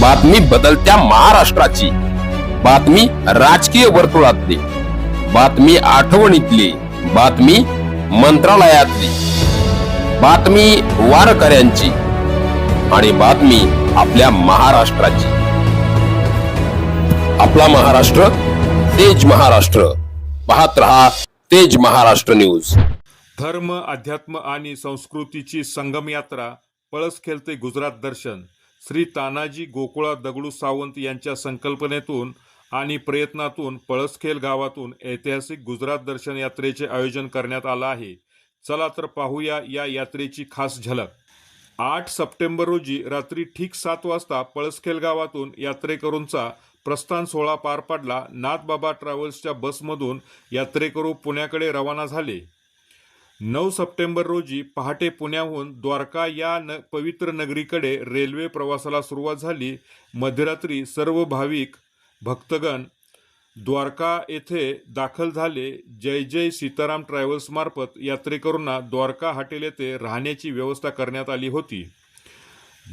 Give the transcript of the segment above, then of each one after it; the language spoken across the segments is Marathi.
बातमी बदलत्या महाराष्ट्राची. बातमी राजकीय वर्तुळातली. बातमी आठवणीतली. बातमी मंत्रालयातली. बातमी वारकऱ्यांची. आणि बातमी आपल्या महाराष्ट्राची. आपला महाराष्ट्र तेज महाराष्ट्र. पाहत रहा तेज महाराष्ट्र न्यूज. धर्म अध्यात्म आणि संस्कृतीची संगम यात्रा पळस खेळते गुजरात दर्शन. श्री तानाजी गोकुळा दगडू सावंत यांच्या संकल्पनेतून आणि प्रयत्नातून पळसखेल गावातून ऐतिहासिक गुजरात दर्शन यात्रेचे आयोजन करण्यात आलं आहे. चला तर पाहूया या यात्रेची खास झलक. आठ सप्टेंबर रोजी रात्री ठीक सात वाजता पळसखेल गावातून यात्रेकरूंचा प्रस्थान सोहळा पार पडला. नाथबाबा ट्रॅव्हल्सच्या बसमधून यात्रेकरू पुण्याकडे रवाना झाले. नऊ सप्टेंबर रोजी पहाटे पुण्याहून द्वारका या न पवित्र नगरीकडे रेल्वे प्रवासाला सुरुवात झाली. मध्यरात्री सर्व भाविक भक्तगण द्वारका येथे दाखल झाले. जय जय सीताराम ट्रॅव्हल्समार्फत यात्रेकरूंना द्वारका हॉटेल येथे राहण्याची व्यवस्था करण्यात आली होती.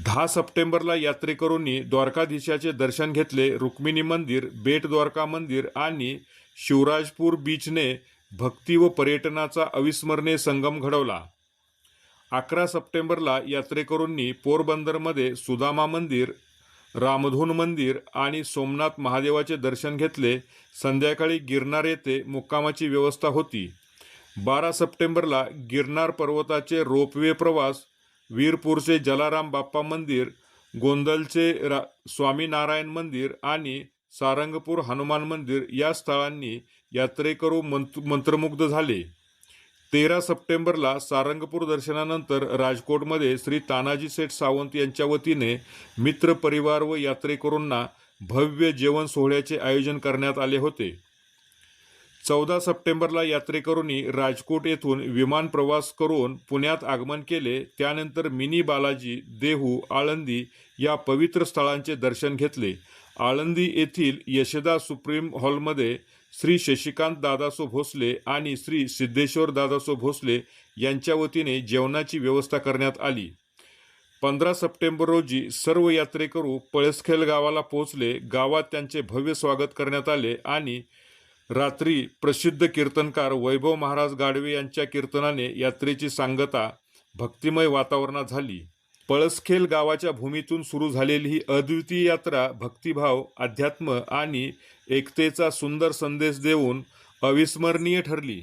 दहा सप्टेंबरला यात्रेकरूंनी द्वारकाधीशाचे दर्शन घेतले. रुक्मिणी मंदिर बेट द्वारका मंदिर आणि शिवराजपूर बीचने भक्ती व पर्यटनाचा अविस्मरणीय संगम घडवला. अकरा सप्टेंबरला यात्रेकरूंनी पोरबंदरमध्ये सुदामा मंदिर रामधून मंदिर आणि सोमनाथ महादेवाचे दर्शन घेतले. संध्याकाळी गिरनार येथे मुक्कामाची व्यवस्था होती. बारा सप्टेंबरला गिरनार पर्वताचे रोपवे प्रवास वीरपूरचे जलाराम बाप्पा मंदिर गोंदलचे रा स्वामीनारायण मंदिर आणि सारंगपूर हनुमान मंदिर या स्थळांनी यात्रेकरू मंत मंत्रमुग्ध झाले. तेरा सप्टेंबरला सारंगपूर दर्शनानंतर राजकोटमध्ये श्री तानाजी सेठ सावंत यांच्या वतीने मित्र परिवार व यात्रेकरूंना भव्य जेवण सोहळ्याचे आयोजन करण्यात आले होते. चौदा सप्टेंबरला यात्रेकरूंनी राजकोट येथून विमान प्रवास करून पुण्यात आगमन केले. त्यानंतर मिनी बालाजी देहू आळंदी या पवित्र स्थळांचे दर्शन घेतले. आळंदी येथील यशदा सुप्रीम हॉलमध्ये श्री शशिकांत दादासो भोसले आणि श्री सिद्धेश्वर दादासो भोसले यांच्या वतीने जेवणाची व्यवस्था करण्यात आली. पंधरा सप्टेंबर रोजी सर्व यात्रेकरू पळसखेल गावाला पोहोचले. गावात त्यांचे भव्य स्वागत करण्यात आले आणि रात्री प्रसिद्ध कीर्तनकार वैभव महाराज गाडवे यांच्या कीर्तनाने यात्रेची सांगता भक्तिमय वातावरणात झाली. पळसखेल गावाच्या भूमीतून सुरू झालेली ही अद्वितीय यात्रा भक्तिभाव अध्यात्म आणि एकतेचा सुंदर संदेश देऊन अविस्मरणीय ठरली.